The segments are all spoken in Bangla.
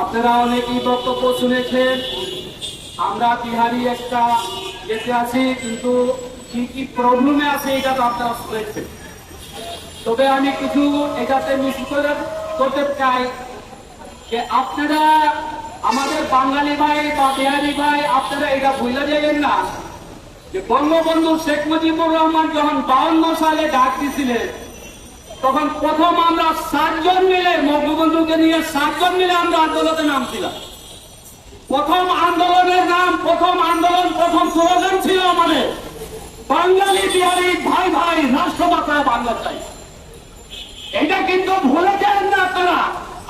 আপনারা অনেকেই বক্তব্য শুনেছেন, আমরা বিহারি একটা যেতে আছি, কিন্তু কি কি প্রবলেমে আছে এটা তো আপনারা শুনেছেন। তবে আমি কিছু এটাতে মিস করে করতে চাই যে আপনারা আমাদের বাঙালি ভাই বা বিহারি ভাই, আপনারা এটা ভুলে যাবেন না যে বঙ্গবন্ধু শেখ মুজিবুর রহমান যখন বাউন্ন সালে ডাক দিয়েছিলেন তখন প্রথম আমরা সাতজন মিলে বঙ্গবন্ধুকে নিয়ে সাতজন মিলে আমরা আন্দোলনে নামছিলাম। প্রথম আন্দোলনের নাম, প্রথম আন্দোলন, প্রথম স্লোগান ছিল আমাদের, বাঙালি বিহারি ভাই ভাই রাষ্ট্র বাঁচায় বাংলা চাই এটা কিন্তু ভুলে যান না আপনারা।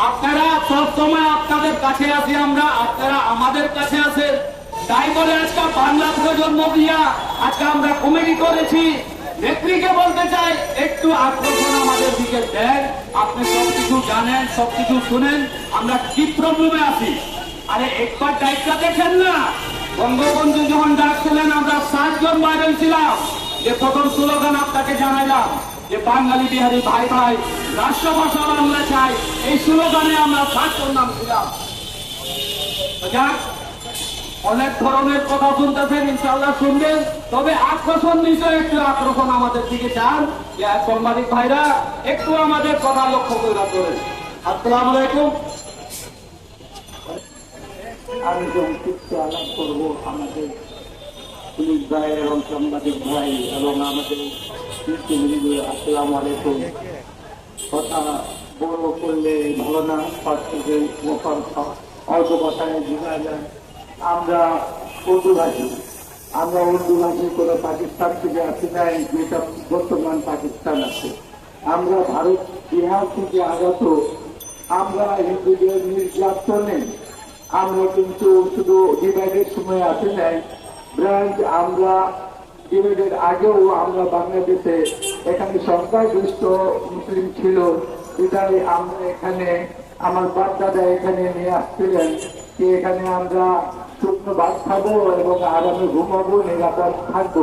আপনারা সব সময় আপনাদের কাছে আছি আমরা, আপনারা আমাদের কাছে আছেন। তাই বলে আজকে বাংলা প্রজন্ম দিয়া আজকে আমরা কমিটি করেছি। নেত্রীকে বলতে চাই, একটু আকর্ষণ আমাদের দিকে দেন। আপনি সবকিছু জানেন, সবকিছু শুনেন। আমরা কি প্রবলেমে আছি। আরে, একবার দায়িত্ব দেখেন না। বঙ্গবন্ধু যখন ডাকছিলেন আমরা সাতজন বাইরে ছিলাম। যে প্রথম স্লোগান আপনাকে জানাইলাম, যে বাঙালি বিহারি ভাই ভাই, রাষ্ট্রভাষা বাংলা চাই। এই স্লোগানে আমরা সাতজন নাম ছিলাম। যাক অনেক ধরনের কথা শুনতেছেন ইনশাল্লাহ শুনবেন। তবে আকর্ষণ বিষয়ে একটু আকর্ষণ আমাদের দিকে চান। সাংবাদিক ভাইরা একটু আমাদের কথা লক্ষ্য করে করেন আসসালাম আলাইকুম। আমি আলাপ করব আমাদের পুলিশ ভাই এবং সাংবাদিক ভাই এবং আমাদের কথা করলে অল্প কথায় যায়। আমরা উর্দু ভাষী। আমরা উর্দু ভাষী করে পাকিস্তান থেকে আসি নাই, যেটা বর্তমান পাকিস্তান আছে। আমরা ভারত বিহার থেকে আগত, আমরা হিন্দুদের নির্যাতনে, আমরা কিন্তু শুধু ডিভাইডের সময় আসি নাই, ব্রাঞ্চ আমরা ডিভাইডের আগেও আমরা বাংলাদেশে এখানে সংখ্যাগরিষ্ঠ মুসলিম ছিল, এটাই আমরা এখানে, আমার বাচ্চারা এখানে নিয়ে আসছিলেন, যে এখানে আমরা শুকনো ভাত খাব এবং আরামে ঘুমাবো, নিরাপদ থাকব।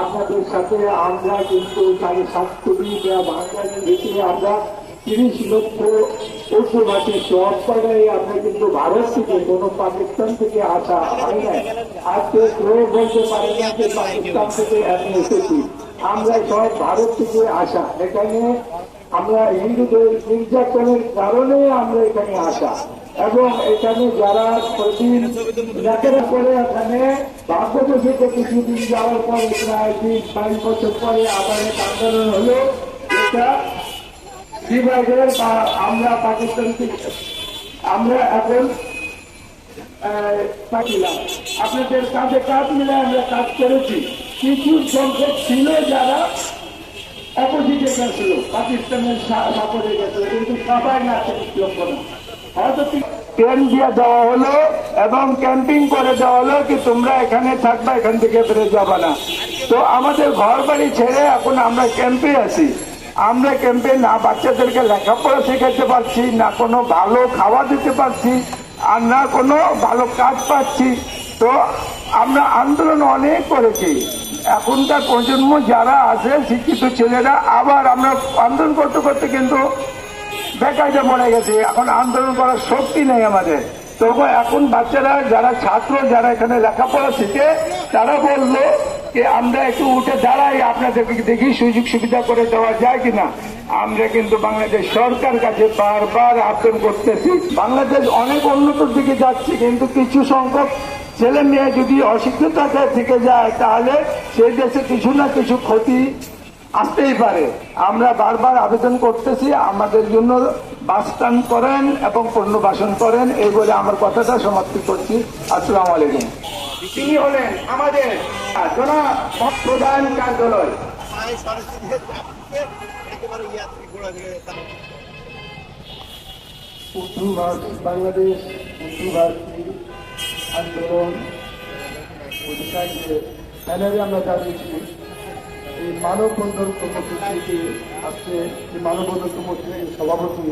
আপনাদের সাথে আমরা কিন্তু সাড়ে সাত কোটি বাঙালির ভিতরে আমরা তিরিশ লক্ষ পশুপাখি সব জায়গায় আমরা কিন্তু ভারত থেকে কোন পাকিস্তান থেকে আসা হয় না আজকে কেউ বলতে পারে না যে পাকিস্তান থেকে আমি এসেছি। আমরা সব ভারত থেকে আসা। এখানে আমরা হিন্দুদের নির্যাতনের কারণে আমরা এখানে আসা। এবং এখানে যারা প্রতিদিন লেখাপড়া করে এখানে বাংলাদেশে কিছুদিন যাওয়ার পরে প্রায় তিন পাঁচ বছর পরে আবার এক আন্দোলন হলো। এটা ডিভাইডের বা আমরা পাকিস্তান থেকে আমরা এখন আপনাদের কাঁধে কাজ মিলে আমরা কাজ করেছি। কিছু সংখ্যক ছিল যারা অপোজিটে গেছিল পাকিস্তানের সাপোর্টে গেছিল কিন্তু সবাই না, লক্ষ্য না। ট্রেন দিয়ে দেওয়া হলো এবং ক্যাম্পিং করে দেওয়া হলো কি তোমরা এখানে থাকবা, এখান থেকে বেরো যাবা না। তো আমাদের ঘর বাড়ি ছেড়ে এখন আমরা ক্যাম্পে আছি। আমরা ক্যাম্পে না বাচ্চাদেরকে লেখাপড়া শেখাতে পারছি, না কোনো ভালো খাওয়া দিতে পারছি, আর না কোনো ভালো কাজ পাচ্ছি। তো আমরা আন্দোলন অনেক করেছি। এখনকার প্রজন্ম যারা আছে, শিক্ষিত ছেলেরা, আবার আমরা আন্দোলন করতে করতে কিন্তু বেকায়দা পড়ে গেছে, এখন আন্দোলন করার শক্তি নেই আমাদের। তবু এখন বাচ্চারা, যারা ছাত্র, যারা এখানে লেখাপড়া শিখে, তারা বলল যে আমরা একটু উঠে দাঁড়াই, আপনাদেরকে দেখি সুযোগ সুবিধা করে দেওয়া যায় কিনা। আমরা কিন্তু বাংলাদেশ সরকার কাছে বারবার আবেদন করতেছি। বাংলাদেশ অনেক উন্নতির দিকে যাচ্ছে, কিন্তু কিছু সংখ্যক ছেলে মেয়ে যদি অশিক্ষিততা থেকে যায়, তাহলে সেই দেশে কিছু না কিছু ক্ষতি আসতেই পারে। আমরা বারবার আবেদন করতেছি, আমাদের জন্য বাসস্থান করেন এবং পুনর্বাসন করেন, এই বলে আমার কথাটা সমাপ্তি করছি। আসসালামু আলাইকুম। তিনি হলেন আমাদের প্রধান কার্যালয়। বাংলাদেশ ভাষী আন্দোলন আমরা দাঁড়িয়েছি এই মানববন্ধন কমিটি থেকে আজকে এই মানববন্ধন কমিটির সভাপতি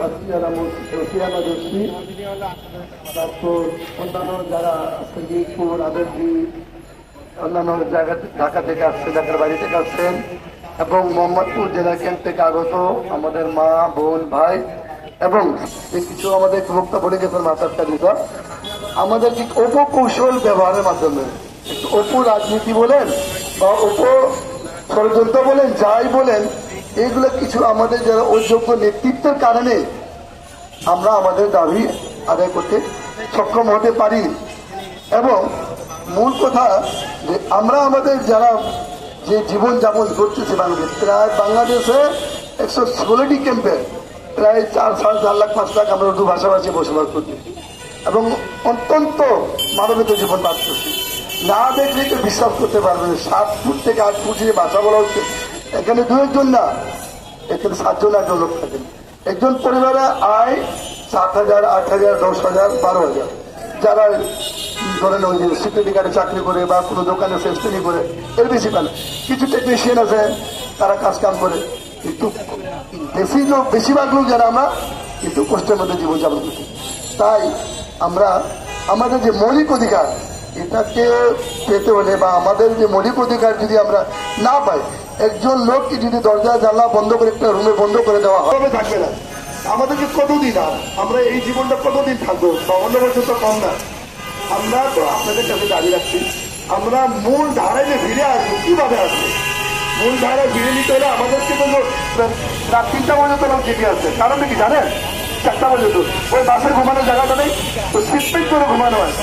রসিয়ানা রসিয়ানা দোষী তারপর অন্যান্য যারা মিরপুর আবেদী অন্যান্য জায়গা ঢাকা থেকে আসছে ঢাকার বাড়ি থেকে আসছেন, এবং মোহাম্মদপুর জেলা ক্যাম্প থেকে আগত আমাদের মা, বোন, ভাই, এবং কিছু আমাদের ভোক্তা পড়ে গেছেন মাথার তালিকা আমাদের ঠিক অপকৌশল ব্যবহারের মাধ্যমে অপু রাজনীতি বলেন বা অপ ষড়যন্ত্র বলেন, যাই বলেন, এগুলো কিছু আমাদের যারা অযোগ্য নেতৃত্বের কারণে আমরা আমাদের দাবি আদায় করতে সক্ষম হতে পারি। এবং মূল কথা যে আমরা আমাদের যারা যে জীবন যাপন করতেছি বাংলাদেশ, প্রায় বাংলাদেশে একশো ষোলোটি ক্যাম্পে প্রায় চার সাড়ে চার লাখ, পাঁচ লাখ আমরা উর্দু ভাষাভাষী বসবাস করতেছি এবং অত্যন্ত মানবিত জীবন বাস করছি। না দেখলে তো বিশ্বাস করতে পারবেন সাত ফুট থেকে আট ফুট যে ভাষা বলা হচ্ছে। এখানে দু একজন না, এখানে সাতজন একজন লোক থাকেন। একজন পরিবারে আয় সাত হাজার, আট হাজার, দশ হাজার, বারো হাজার। যারা ধরেন ওই যে সিকিউরিটি গার্ডে চাকরি করে বা কোনো দোকানে সেলসমেনি করে, এর বেশি পান। কিছু টেকনিশিয়ান আছে, তারা কাজ কাম করে। কিন্তু বেশি লোক, বেশিরভাগ লোক যারা আমরা কিন্তু কষ্টের মধ্যে জীবনযাপন করছি। তাই আমরা, আমাদের যে মৌলিক অধিকার এটাকে পেতে হলে বা আমাদের যে মৌলিক অধিকার যদি আমরা না পাই, একজন লোককে যদি দরজা, জানলা বন্ধ করে একটা রুমে বন্ধ করে দেওয়া তবে থাকবে না। আমাদেরকে কতদিন আর? আমরা এই জীবনটা কতদিন থাকব? বাউন্ন বছর তো কম না। আমরা তো আপনাদের কাছে দাঁড়িয়ে রাখছি, আমরা মূল ধারায় যে ভিড়ে আসব, কীভাবে আসব? মূল ধারায় ভিড়ে নিতে হলে আমাদেরকে তো রাত তিনটা পর্যন্ত জেগে আসছে কারণ কি জানেন? চারটা পর্যন্ত ওই বাসের ঘুমানোর জায়গাটা নেই। তো সিটপেট করে ঘুমানো হয়।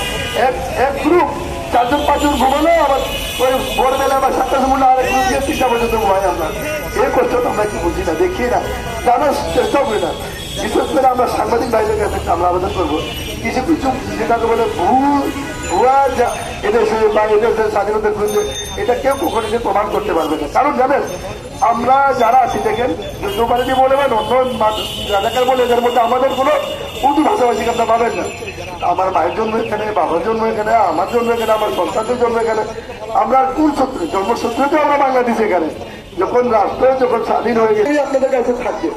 এক এক গ্রুপ চারজন, পাঁচজন ঘুমানো আবার ওই ভোরবেলা বা সাতটা সময় আর এক গ্রুপ তিনটা পর্যন্ত ঘুমাই আমরা। এই তো আমরা কি বুঝি না, দেখি না। জানার চেষ্টা করি না। বিশেষ করে আমরা সাংবাদিক ভাইদের কাছে আমরা আবেদন করব। কিছু কিছু যেটাকে বলে ভুল, ভুয়া যা এদেশে বা এদেশে স্বাধীনতার বিরুদ্ধে, এটা কেউ কখনো প্রমাণ করতে পারবে না। কারণ জানেন আমরা যারা আছি, দেখেন যুদ্ধবাড়িতে বলবেন অন্য রাজাকার বলে, এদের মধ্যে আমাদের কোনো উর্দু ভাষাভাষীকে আপনার পাবেন না। আমার মায়ের জন্ম এখানে, বাবার জন্ম এখানে, আমার জন্ম এখানে, আমার সন্তানদের জন্ম এখানে। আমরা কোন সূত্রে জন্মসূত্রে আমরা বাংলাদেশ এখানে। যখন রাষ্ট্র, যখন স্বাধীন হয়ে গেছে, আপনাদের কাছে থাকবে।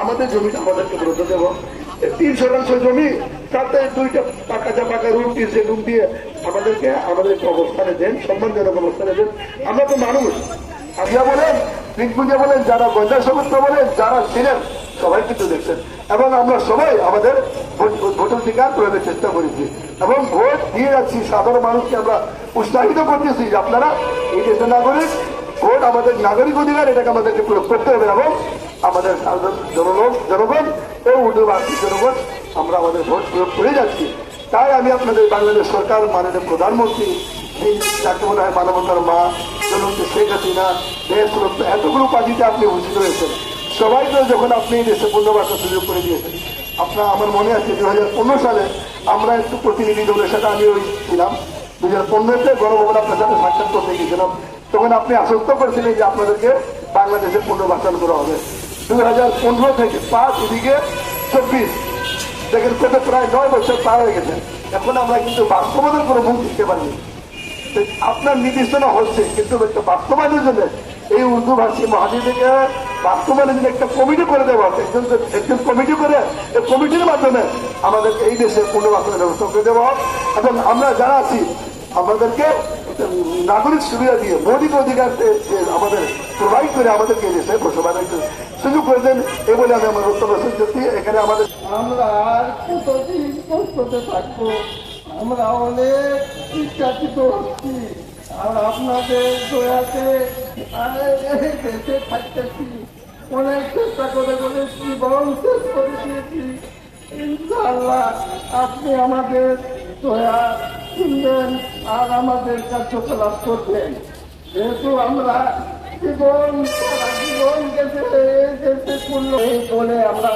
আমাদের জমিটা আমাদেরকে বলতে দেব। তিন শতাংশ জমি, তাতে দুইটা পাকা চা পাকা রুম তিনশে রুম দিয়ে আমাদেরকে, আমাদের একটা অবস্থানে দেন, সম্মানজনক অবস্থানে দেন। আমরা তো মানুষ। আপনিয়া বলেন পিঙ্কুজা বলেন, যারা গঞ্জা সমস্ত বলেন, যারা ছিলেন, সবাই কিন্তু দেখছেন। এবং আমরা সবাই আমাদের ভোট- ভোটাধিকার প্রয়োগের চেষ্টা করেছি। এবং ভোট দিয়ে যাচ্ছি, সাধারণ মানুষকে আমরা উৎসাহিত করতেছি যে আপনারা এই দেশের নাগরিক, ভোট আমাদের নাগরিক অধিকার, এটাকে আমাদেরকে প্রয়োগ করতে হবে এবং আমাদের সাধারণ জনগণ জনগণ ও জনগণ, আমরা আমাদের ভোট প্রয়োগ করে যাচ্ছি। তাই আমি আপনাদের বাংলাদেশ সরকার, মাননীয় প্রধানমন্ত্রী এই যাকে বলা হয় মানবতার মা জনমন্ত্রী শেখ হাসিনা, দেশ এতগুলো পার্টিতে আপনি ভূষিত হয়েছেন সবাইকে যখন আপনি দেশে পুনর্বাসন সুযোগ করে দিয়েছেন, আপনার, আমার মনে আছে দু হাজার পনেরো সালে আমরা একটু প্রতিনিধি দলের সাথে আমি ওই ছিলাম। দু হাজার পনেরোতে গণভবন আপনার সাথে সাক্ষাৎ করতে গিয়েছিলাম। তখন আপনি আশ্বস্ত করেছিলেন যে আপনাদেরকে বাংলাদেশে পুনর্বাসন করা হবে। দুই হাজার পনেরো থেকে পাঁচ এদিকে চব্বিশ, দেখেন প্রায় নয় বছর পার হয়ে গেছে। এখন আমরা কিন্তু বাস্তবতার কোনো মুখ দিতে পারিনি। আপনার নির্দেশনা হচ্ছে, কিন্তু একটা বাস্তবায়নের জন্য এই উর্দু ভাষী মহাজিদেরকে বাস্তবায়নের জন্য একটা কমিটি করে দেওয়া একজন একজন কমিটি করে এই কমিটির মাধ্যমে আমাদের এই দেশে পুনর্বাসনের ব্যবস্থা করে দেওয়া এবং আমরা যারা আছি, আমাদেরকে নাগরিক সুবিধা দিয়ে, মৌলিক অধিকার আমাদের প্রোভাইড করে আমাদেরকে এই দেশে বসবাসের সুযোগ করে দেন এই বলে আমি আমার বক্তব্য এখানে আমাদের আমরা আর কতদিন কষ্টতে থাকব? আমরা অনেক নির্যাতিত হচ্ছি আর আপনাদের দয়াতে দেশে থাকতেছি। অনেক চেষ্টা করে করে জীবন শেষ করে দিয়েছি। ইনশাআল্লাহ আপনি আমাদের দয়া শুনবেন আর আমাদের কার্যকলাপ করবেন। যেহেতু আমরা জীবন জীবন গেছে গেছে করল বলে আমরা